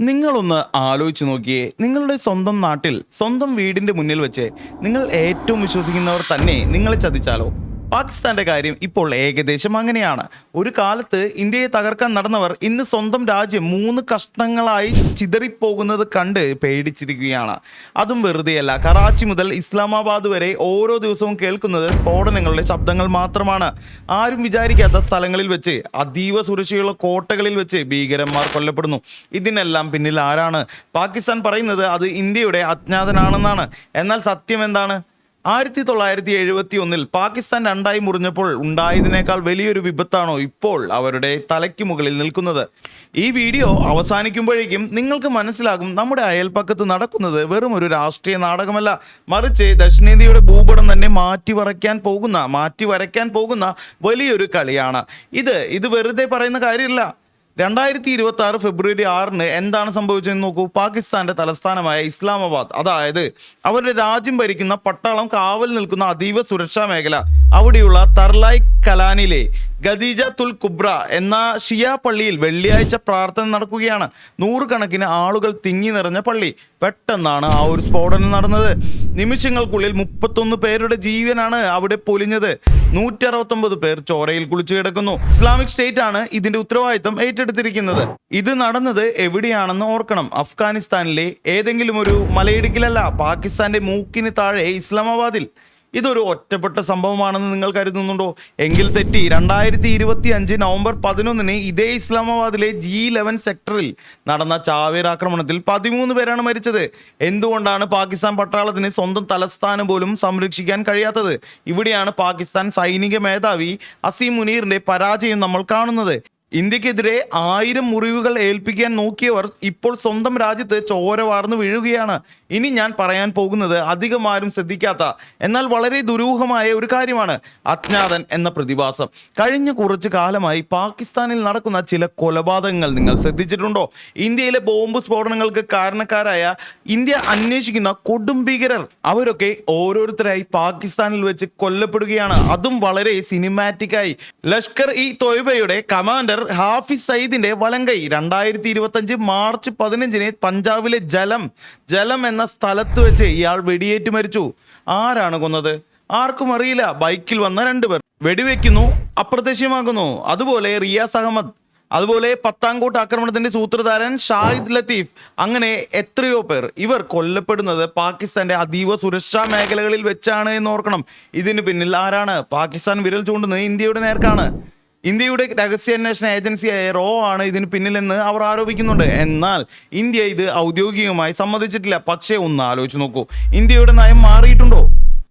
നിങ്ങളൊന്ന് ആലോചിച്ച് നോക്കിയേ. നിങ്ങളുടെ സ്വന്തം നാട്ടിൽ സ്വന്തം വീടിന്റെ മുന്നിൽ വെച്ച് നിങ്ങൾ ഏറ്റവും വിശ്വസിക്കുന്നവർ തന്നെ നിങ്ങളെ ചതിച്ചാലോ? പാകിസ്ഥാന്റെ കാര്യം ഇപ്പോൾ ഏകദേശം അങ്ങനെയാണ്. ഒരു കാലത്ത് ഇന്ത്യയെ തകർക്കാൻ നടന്നവർ ഇന്ന് സ്വന്തം രാജ്യം മൂന്ന് കഷ്ണങ്ങളായി ചിതറിപ്പോകുന്നത് കണ്ട് പേടിച്ചിരിക്കുകയാണ്. അതും വെറുതെയല്ല. കറാച്ചി മുതൽ ഇസ്ലാമാബാദ് വരെ ഓരോ ദിവസവും കേൾക്കുന്നത് സ്ഫോടനങ്ങളുടെ ശബ്ദങ്ങൾ മാത്രമാണ്. ആരും വിചാരിക്കാത്ത സ്ഥലങ്ങളിൽ വെച്ച് അതീവ സുരക്ഷയുള്ള കോട്ടകളിൽ വെച്ച് ഭീകരന്മാർ കൊല്ലപ്പെടുന്നു. ഇതിനെല്ലാം പിന്നിൽ ആരാണ്? പാകിസ്ഥാൻ പറയുന്നത് അത് ഇന്ത്യയുടെ അജ്ഞാതനാണെന്നാണ്. എന്നാൽ സത്യം എന്താണ്? ആയിരത്തി തൊള്ളായിരത്തി എഴുപത്തി ഒന്നിൽ പാകിസ്ഥാൻ രണ്ടായി മുറിഞ്ഞപ്പോൾ ഉണ്ടായതിനേക്കാൾ വലിയൊരു വിപത്താണോ ഇപ്പോൾ അവരുടെ തലയ്ക്ക് മുകളിൽ നിൽക്കുന്നത്? ഈ വീഡിയോ അവസാനിക്കുമ്പോഴേക്കും നിങ്ങൾക്ക് മനസ്സിലാകും നമ്മുടെ അയൽപ്പക്കത്ത് നടക്കുന്നത് വെറും ഒരു രാഷ്ട്രീയ നാടകമല്ല. മറിച്ച് ദക്ഷിണേന്ത്യയുടെ ഭൂപടം തന്നെ മാറ്റി വരയ്ക്കാൻ പോകുന്ന മാറ്റി വരയ്ക്കാൻ പോകുന്ന വലിയൊരു കളിയാണ്. ഇത് ഇത് വെറുതെ പറയുന്ന കാര്യമില്ല. രണ്ടായിരത്തി ഇരുപത്തി ആറ് ഫെബ്രുവരി ആറിന് എന്താണ് സംഭവിച്ചതെന്ന് നോക്കൂ. പാകിസ്ഥാന്റെ തലസ്ഥാനമായ ഇസ്ലാമാബാദ്. അതായത് അവരുടെ രാജ്യം ഭരിക്കുന്ന പട്ടാളം കാവൽ നിൽക്കുന്ന അതീവ സുരക്ഷാ മേഖല അവിടെയുള്ള തർലായ് കലാനിലെ ഖദീജ തുൽ കുബ്ര എന്ന ഷിയ പള്ളിയിൽ വെള്ളിയാഴ്ച പ്രാർത്ഥന നടക്കുകയാണ്. നൂറുകണക്കിന് ആളുകൾ തിങ്ങി നിറഞ്ഞ പള്ളി. പെട്ടെന്നാണ് ആ ഒരു സ്ഫോടനം നടന്നത്. നിമിഷങ്ങൾക്കുള്ളിൽ മുപ്പത്തൊന്ന് പേരുടെ ജീവനാണ് അവിടെ പൊലിഞ്ഞത്. നൂറ്റി അറുപത്തൊമ്പത് പേർ ചോരയിൽ കുളിച്ചു കിടക്കുന്നു. ഇസ്ലാമിക് സ്റ്റേറ്റ് ആണ് ഇതിന്റെ ഉത്തരവാദിത്തം ഏറ്റെടുത്തിരിക്കുന്നത്. ഇത് നടന്നത് എവിടെയാണെന്ന് ഓർക്കണം. അഫ്ഗാനിസ്ഥാനിലെ ഏതെങ്കിലും ഒരു മലയിടുക്കിലല്ല പാകിസ്ഥാന്റെ മൂക്കിന് താഴെ ഇസ്ലാമാബാദിൽ. ഇതൊരു ഒറ്റപ്പെട്ട സംഭവമാണെന്ന് നിങ്ങൾ കരുതുന്നുണ്ടോ? എങ്കിൽ തെറ്റി. രണ്ടായിരത്തി ഇരുപത്തി അഞ്ച് നവംബർ പതിനൊന്നിന് ഇതേ ഇസ്ലാമാബാദിലെ ജി ഇലവൻ സെക്ടറിൽ നടന്ന ചാവേർ ആക്രമണത്തിൽ പതിമൂന്ന് പേരാണ് മരിച്ചത്. എന്തുകൊണ്ടാണ് പാകിസ്ഥാൻ പട്ടാളത്തിന് സ്വന്തം തലസ്ഥാനം പോലും സംരക്ഷിക്കാൻ കഴിയാത്തത്? ഇവിടെയാണ് പാകിസ്ഥാൻ സൈനിക മേധാവി അസീം മുനീറിന്റെ പരാജയം നമ്മൾ കാണുന്നത്. ഇന്ത്യക്കെതിരെ ആയിരം മുറിവുകൾ ഏൽപ്പിക്കാൻ നോക്കിയവർ ഇപ്പോൾ സ്വന്തം രാജ്യത്ത് ചോര വാർന്നു വീഴുകയാണ്. ഇനി ഞാൻ പറയാൻ പോകുന്നത് അധികം ആരും ശ്രദ്ധിക്കാത്ത എന്നാൽ വളരെ ദുരൂഹമായ ഒരു കാര്യമാണ് അജ്ഞാതൻ എന്ന പ്രതിഭാസം. കഴിഞ്ഞ കുറച്ചു കാലമായി പാകിസ്ഥാനിൽ നടക്കുന്ന ചില കൊലപാതകങ്ങൾ നിങ്ങൾ ശ്രദ്ധിച്ചിട്ടുണ്ടോ? ഇന്ത്യയിലെ ബോംബ് സ്ഫോടനങ്ങൾക്ക് കാരണക്കാരായ ഇന്ത്യ അന്വേഷിക്കുന്ന കൊടും ഭീകരർ അവരൊക്കെ ഓരോരുത്തരായി പാകിസ്ഥാനിൽ വെച്ച് കൊല്ലപ്പെടുകയാണ്. അതും വളരെ സിനിമാറ്റിക്കായി ലഷ്കർ ഇ തൊയ്ബയുടെ കമാൻഡർ ഹാഫിസ് സയ്യിദിന്റെ വലങ്കൈ രണ്ടായിരത്തി ഇരുപത്തഞ്ച് മാർച്ച് പതിനഞ്ചിന് പഞ്ചാബിലെ ജലം ജലം എന്ന സ്ഥലത്ത് വെച്ച് ഇയാൾ വെടിയേറ്റ് മരിച്ചു. ആരാണ് കൊന്നത്? ആർക്കും അറിയില്ല. ബൈക്കിൽ വന്ന രണ്ടുപേർ. വെടിവെക്കുന്നു അപ്രത്യക്ഷമാകുന്നു. അതുപോലെ റിയാസ് അഹമ്മദ് അതുപോലെ പത്താംകോട്ട് ആക്രമണത്തിന്റെ സൂത്രധാരൻ ഷാഹിദ് ലത്തീഫ് അങ്ങനെ എത്രയോ പേർ. ഇവർ കൊല്ലപ്പെടുന്നത് പാകിസ്ഥാന്റെ അതീവ സുരക്ഷാ മേഖലകളിൽ വെച്ചാണ് എന്ന് ഓർക്കണം. ഇതിന് പിന്നിൽ ആരാണ്? പാകിസ്ഥാൻ വിരൽ ചൂണ്ടുന്നത് ഇന്ത്യയുടെ നേർക്കാണ്. ഇന്ത്യയുടെ രഹസ്യാന്വേഷണ ഏജൻസിയായ റോ ആണ് ഇതിന് പിന്നിലെന്ന് അവർ ആരോപിക്കുന്നുണ്ട്. എന്നാൽ ഇന്ത്യ ഇത് ഔദ്യോഗികമായി സമ്മതിച്ചിട്ടില്ല. പക്ഷേ ഒന്ന് ആലോചിച്ച് നോക്കൂ. ഇന്ത്യയുടെ നയം മാറിയിട്ടുണ്ടോ?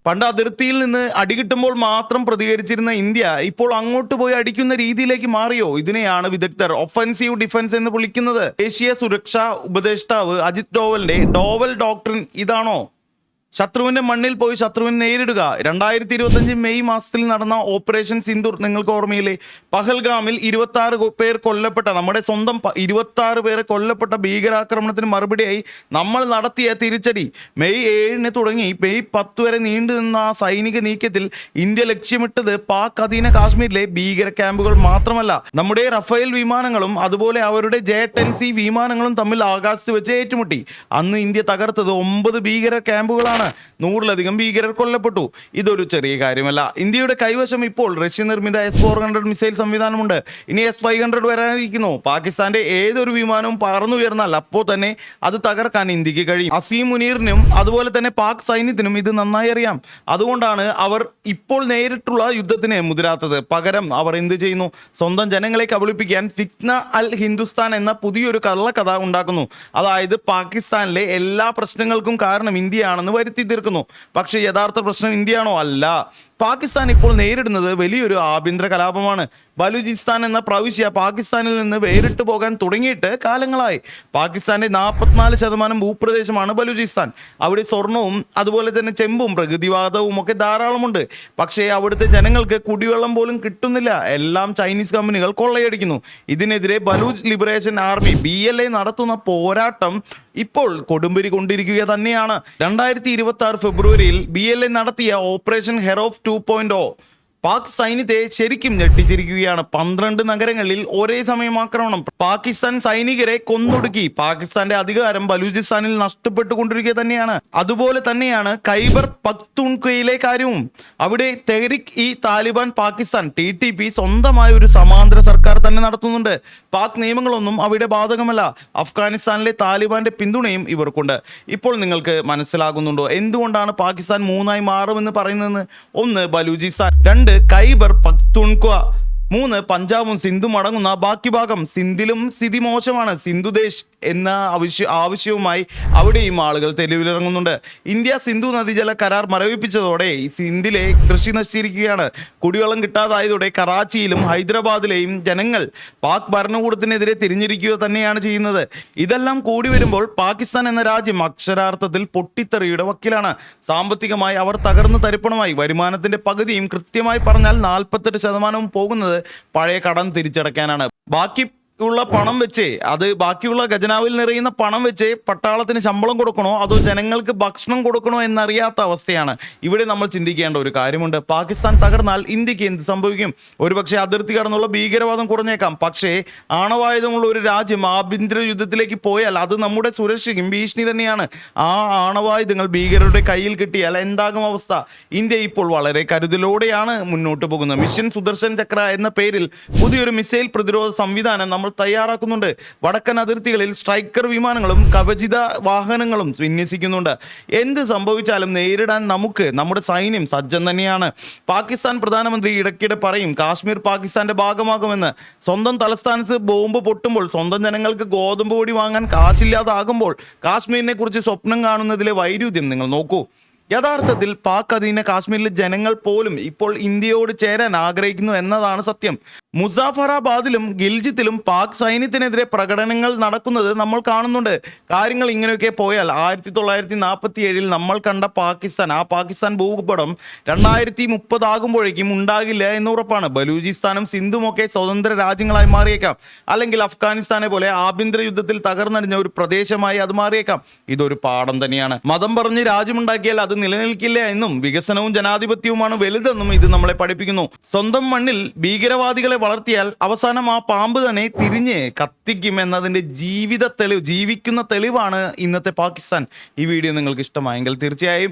പണ്ട് അതിർത്തിയിൽ നിന്ന് അടികിട്ടുമ്പോൾ മാത്രം പ്രതികരിച്ചിരുന്ന ഇന്ത്യ ഇപ്പോൾ അങ്ങോട്ട് പോയി അടിക്കുന്ന രീതിയിലേക്ക് മാറിയോ? ഇതിനെയാണ് വിദഗ്ധർ ഒഫൻസീവ് ഡിഫൻസ് എന്ന് വിളിക്കുന്നത്. ദേശീയ സുരക്ഷാ ഉപദേഷ്ടാവ് അജിത് ഡോവലിന്റെ ഡോവൽ ഡോക്ടറിൻ ഇതാണോ? ശത്രുവിന്റെ മണ്ണിൽ പോയി ശത്രുവിനെ നേരിടുക. രണ്ടായിരത്തി ഇരുപത്തഞ്ച് മെയ് മാസത്തിൽ നടന്ന ഓപ്പറേഷൻ സിന്ദൂർ നിങ്ങൾക്ക് ഓർമ്മയില്ലേ? പഹൽഗാമിൽ ഇരുപത്തി ആറ് പേർ കൊല്ലപ്പെട്ട നമ്മുടെ സ്വന്തം ഇരുപത്തി ആറ് പേരെ കൊല്ലപ്പെട്ട ഭീകരാക്രമണത്തിന് മറുപടിയായി നമ്മൾ നടത്തിയ തിരിച്ചടി. മെയ് ഏഴിന് തുടങ്ങി മെയ് പത്ത് വരെ നീണ്ടു നിന്ന ആ സൈനിക നീക്കത്തിൽ ഇന്ത്യ ലക്ഷ്യമിട്ടത് പാക് അധീന കാശ്മീരിലെ ഭീകര ക്യാമ്പുകൾ മാത്രമല്ല. നമ്മുടെ റഫേൽ വിമാനങ്ങളും അതുപോലെ അവരുടെ ജെ ടെൻ സി വിമാനങ്ങളും തമ്മിൽ ആകാശത്ത് വെച്ച് ഏറ്റുമുട്ടി. അന്ന് ഇന്ത്യ തകർത്തത് ഒമ്പത് ഭീകര ക്യാമ്പുകളാണ്. നൂറിലധികം ഭീകരർ കൊല്ലപ്പെട്ടു. ഇതൊരു ചെറിയ കാര്യമല്ല. ഇന്ത്യയുടെ കൈവശം ഇപ്പോൾ റഷ്യ നിർമ്മിത എസ് ഫോർ ഹൺഡ്രഡ് മിസൈൽ സംവിധാനമുണ്ട്. ഇനി എസ് ഫൈവ് ഹൺഡ്രഡ് വരാനിരിക്കുന്നു. പാകിസ്ഥാന്റെ ഏതൊരു വിമാനവും പറന്നുയർന്നാൽ അപ്പോൾ തന്നെ അത് തകർക്കാൻ ഇന്ത്യയ്ക്ക് കഴിയും. അസീം മുനീറിനും അതുപോലെ തന്നെ പാക് സൈന്യത്തിനും ഇത് നന്നായി അറിയാം. അതുകൊണ്ടാണ് അവർ ഇപ്പോൾ നേരിട്ടുള്ള യുദ്ധത്തിന് മുതിരാത്തത്. പകരം അവർ എന്ത് ചെയ്യുന്നു? സ്വന്തം ജനങ്ങളെ കബളിപ്പിക്കാൻ ഫിക്ന അൽ ഹിന്ദുസ്ഥാൻ എന്ന പുതിയൊരു കള്ളക്കഥ ഉണ്ടാക്കുന്നു. അതായത് പാകിസ്ഥാനിലെ എല്ലാ പ്രശ്നങ്ങൾക്കും കാരണം ഇന്ത്യയാണെന്ന് വരുത്തി. തീർക്കുന്നു പക്ഷേ യഥാർത്ഥ പ്രശ്നം ഇന്ത്യയാണോ? അല്ല. പാകിസ്ഥാൻ ഇപ്പോൾ നേരിടുന്നത് വലിയൊരു ആഭ്യന്തര കലാപമാണ്. ബലൂചിസ്ഥാൻ എന്ന പ്രവിശ്യ പാകിസ്ഥാനിൽ നിന്ന് വേറിട്ട് പോകാൻ തുടങ്ങിയിട്ട് കാലങ്ങളായി. പാകിസ്ഥാന്റെ നാൽപ്പത്തിനാല് ശതമാനം ഭൂപ്രദേശമാണ് ബലൂചിസ്ഥാൻ. അവിടെ സ്വർണവും അതുപോലെ തന്നെ ചെമ്പും പ്രകൃതിവാദവും ഒക്കെ ധാരാളമുണ്ട്. പക്ഷേ അവിടുത്തെ ജനങ്ങൾക്ക് കുടിവെള്ളം പോലും കിട്ടുന്നില്ല. എല്ലാം ചൈനീസ് കമ്പനികൾ കൊള്ളയടിക്കുന്നു. ഇതിനെതിരെ ബലൂച്ച് ലിബറേഷൻ ആർമി ബി നടത്തുന്ന പോരാട്ടം ഇപ്പോൾ കൊടുമ്പിരി കൊണ്ടിരിക്കുക തന്നെയാണ്. രണ്ടായിരത്തി ഇരുപത്തി ആറ് ഫെബ്രുവരിയിൽ ബി എൽ എ നടത്തിയ operation Herof two point Pak സൈന്യത്തെ ശരിക്കും ഞെട്ടിച്ചിരിക്കുകയാണ്. പന്ത്രണ്ട് നഗരങ്ങളിൽ ഒരേ സമയം ആക്രമണം. പാകിസ്ഥാൻ സൈനികരെ കൊന്നൊടുക്കി. പാകിസ്ഥാന്റെ അധികാരം ബലൂചിസ്ഥാനിൽ നഷ്ടപ്പെട്ടുകൊണ്ടിരിക്കുക തന്നെയാണ്. അതുപോലെ തന്നെയാണ് ഖൈബർ പക്തുൺകയിലെ കാര്യവും. അവിടെ Tehrik e Taliban Pakistan T T P സ്വന്തമായ ഒരു സമാന്തര സർക്കാർ തന്നെ നടത്തുന്നുണ്ട്. പാക് നിയമങ്ങളൊന്നും അവിടെ ബാധകമല്ല. അഫ്ഗാനിസ്ഥാനിലെ താലിബാന്റെ പിന്തുണയും ഇവർക്കുണ്ട്. ഇപ്പോൾ നിങ്ങൾക്ക് മനസ്സിലാകുന്നുണ്ടോ? എന്തുകൊണ്ടാണ് പാകിസ്ഥാൻ മൂന്നായി മാറുമെന്ന് പറയുന്നതെന്ന്? ഒന്ന് ബലൂചിസ്ഥാൻ. രണ്ട് ഖൈബർ പക്തൂൺഖ്വ മൂന്ന് പഞ്ചാബും സിന്ധു അടങ്ങുന്ന ബാക്കി ഭാഗം സിന്ധിലും സ്ഥിതി മോശമാണ് സിന്ധുദേശ് എന്ന ആവശ്യ ആവശ്യവുമായി അവിടെയും ആളുകൾ തെരുവിലിറങ്ങുന്നുണ്ട്. ഇന്ത്യ സിന്ധു നദീജല കരാർ മരവിപ്പിച്ചതോടെ സിന്ധിലെ കൃഷി നശിച്ചിരിക്കുകയാണ്. കുടിവെള്ളം കിട്ടാതായതോടെ കറാച്ചിയിലും ഹൈദരാബാദിലെയും ജനങ്ങൾ പാക് ഭരണകൂടത്തിനെതിരെ തിരിഞ്ഞിരിക്കുക തന്നെയാണ് ചെയ്യുന്നത്. ഇതെല്ലാം കൂടി വരുമ്പോൾ പാകിസ്ഥാൻ എന്ന രാജ്യം അക്ഷരാർത്ഥത്തിൽ പൊട്ടിത്തെറിയുടെ വക്കിലാണ്. സാമ്പത്തികമായി അവർ തകർന്നു തരിപ്പണമായി. വരുമാനത്തിന്റെ പകുതിയും കൃത്യമായി പറഞ്ഞാൽ നാൽപ്പത്തെട്ട് ശതമാനവും പോകുന്നത് പഴയ കടം തിരിച്ചടയ്ക്കാനാണ്. ബാക്കി ഉള്ള പണം വെച്ച് അത് ബാക്കിയുള്ള ഖജനാവിൽ നിറയുന്ന പണം വെച്ച് പട്ടാളത്തിന് ശമ്പളം കൊടുക്കണോ അതോ ജനങ്ങൾക്ക് ഭക്ഷണം കൊടുക്കണോ എന്നറിയാത്ത അവസ്ഥയാണ്. ഇവിടെ നമ്മൾ ചിന്തിക്കേണ്ട ഒരു കാര്യമുണ്ട്. പാകിസ്ഥാൻ തകർന്നാൽ ഇന്ത്യയ്ക്ക് എന്ത് സംഭവിക്കും? ഒരുപക്ഷെ അതിർത്തി കടന്നുള്ള ഭീകരവാദം കുറഞ്ഞേക്കാം. പക്ഷേ ആണവായുധമുള്ള ഒരു രാജ്യം ആഭ്യന്തര യുദ്ധത്തിലേക്ക് പോയാൽ അത് നമ്മുടെ സുരക്ഷയ്ക്കും ഭീഷണി തന്നെയാണ്. ആ ആണവായുധങ്ങൾ ഭീകരരുടെ കയ്യിൽ കിട്ടിയാൽ എന്താകും അവസ്ഥ? ഇന്ത്യ ഇപ്പോൾ വളരെ കരുതലോടെയാണ് മുന്നോട്ട് പോകുന്നത്. മിഷൻ സുദർശൻ ചക്ര എന്ന പേരിൽ പുതിയൊരു മിസൈൽ പ്രതിരോധ സംവിധാനം നമ്മൾ തയ്യാറാക്കുന്നുണ്ട്. വടക്കൻ അതിർത്തികളിൽ സ്ട്രൈക്കർ വിമാനങ്ങളും കവചിത വാഹനങ്ങളും വിന്യസിക്കുന്നുണ്ട്. എന്ത് സംഭവിച്ചാലും നേരിടാൻ നമുക്ക് നമ്മുടെ സൈന്യം സജ്ജം തന്നെയാണ്. പാകിസ്ഥാൻ പ്രധാനമന്ത്രി ഇടയ്ക്കിടെ പറയും കാശ്മീർ പാകിസ്ഥാന്റെ ഭാഗമാകുമെന്ന്. സ്വന്തം തലസ്ഥാനത്ത് ബോംബ് പൊട്ടുമ്പോൾ സ്വന്തം ജനങ്ങൾക്ക് ഗോതമ്പ് പൊടി വാങ്ങാൻ കാശില്ലാതാകുമ്പോൾ കാശ്മീരിനെ കുറിച്ച് സ്വപ്നം കാണുന്നതിലെ വൈരുദ്ധ്യം നിങ്ങൾ നോക്കൂ. യഥാർത്ഥത്തിൽ പാക് അധീന കാശ്മീരിലെ ജനങ്ങൾ പോലും ഇപ്പോൾ ഇന്ത്യയോട് ചേരാൻ ആഗ്രഹിക്കുന്നു എന്നതാണ് സത്യം. മുസാഫറാബാദിലും ഗിൽജിത്തിലും പാക് സൈന്യത്തിനെതിരെ പ്രകടനങ്ങൾ നടക്കുന്നത് നമ്മൾ കാണുന്നുണ്ട്. കാര്യങ്ങൾ ഇങ്ങനെയൊക്കെ പോയാൽ ആയിരത്തി തൊള്ളായിരത്തി നാൽപ്പത്തി ഏഴിൽ നമ്മൾ കണ്ട പാകിസ്ഥാൻ ആ പാകിസ്ഥാൻ ഭൂപടം രണ്ടായിരത്തി മുപ്പതാകുമ്പോഴേക്കും ഉണ്ടാകില്ല എന്ന് ഉറപ്പാണ്. ബലൂചിസ്ഥാനും സിന്ധുമൊക്കെ സ്വതന്ത്ര രാജ്യങ്ങളായി മാറിയേക്കാം. അല്ലെങ്കിൽ അഫ്ഗാനിസ്ഥാനെ പോലെ ആഭ്യന്തര യുദ്ധത്തിൽ തകർന്നടിഞ്ഞ ഒരു പ്രദേശമായി അത് മാറിയേക്കാം. ഇതൊരു പാഠം തന്നെയാണ്. മതം പറഞ്ഞ് രാജ്യമുണ്ടാക്കിയാൽ അത് നിലനിൽക്കില്ല എന്നും വികസനവും ജനാധിപത്യവുമാണ് വലുതെന്നും ഇത് നമ്മളെ പഠിപ്പിക്കുന്നു. സ്വന്തം മണ്ണിൽ ഭീകരവാദികളെ വളർത്തിയാൽ അവസാനം ആ പാമ്പ് തന്നെ തിരിഞ്ഞ് കത്തിക്കും എന്നതിന്റെ ജീവിത തെളിവ് ജീവിക്കുന്ന തെളിവാണ് ഇന്നത്തെ പാകിസ്ഥാൻ. ഈ വീഡിയോ നിങ്ങൾക്ക് ഇഷ്ടമായെങ്കിൽ തീർച്ചയായും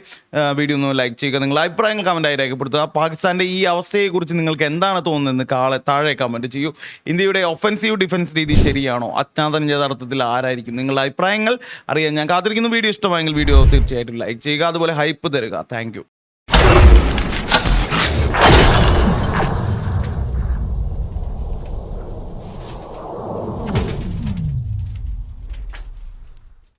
വീഡിയോ ഒന്ന് ലൈക്ക് ചെയ്യുക. നിങ്ങൾ അഭിപ്രായങ്ങൾ കമന്റായി രേഖപ്പെടുത്തുക. പാകിസ്ഥാന്റെ ഈ അവസ്ഥയെക്കുറിച്ച് നിങ്ങൾക്ക് എന്താണ് തോന്നുന്നത് കാളെ താഴെ കമന്റ് ചെയ്യൂ. ഇന്ത്യയുടെ ഒഫൻസീവ് ഡിഫൻസ് രീതി ശരിയാണോ? അജ്ഞാതൻ യഥാർത്ഥത്തിൽ ആരായിരിക്കും? നിങ്ങളുടെ അഭിപ്രായങ്ങൾ അറിയാൻ ഞാൻ കാത്തിരിക്കുന്നു. വീഡിയോ ഇഷ്ടമായെങ്കിൽ വീഡിയോ തീർച്ചയായിട്ടും ലൈക്ക് ചെയ്യുക. അതുപോലെ ഹൈപ്പ് തരിക. താങ്ക്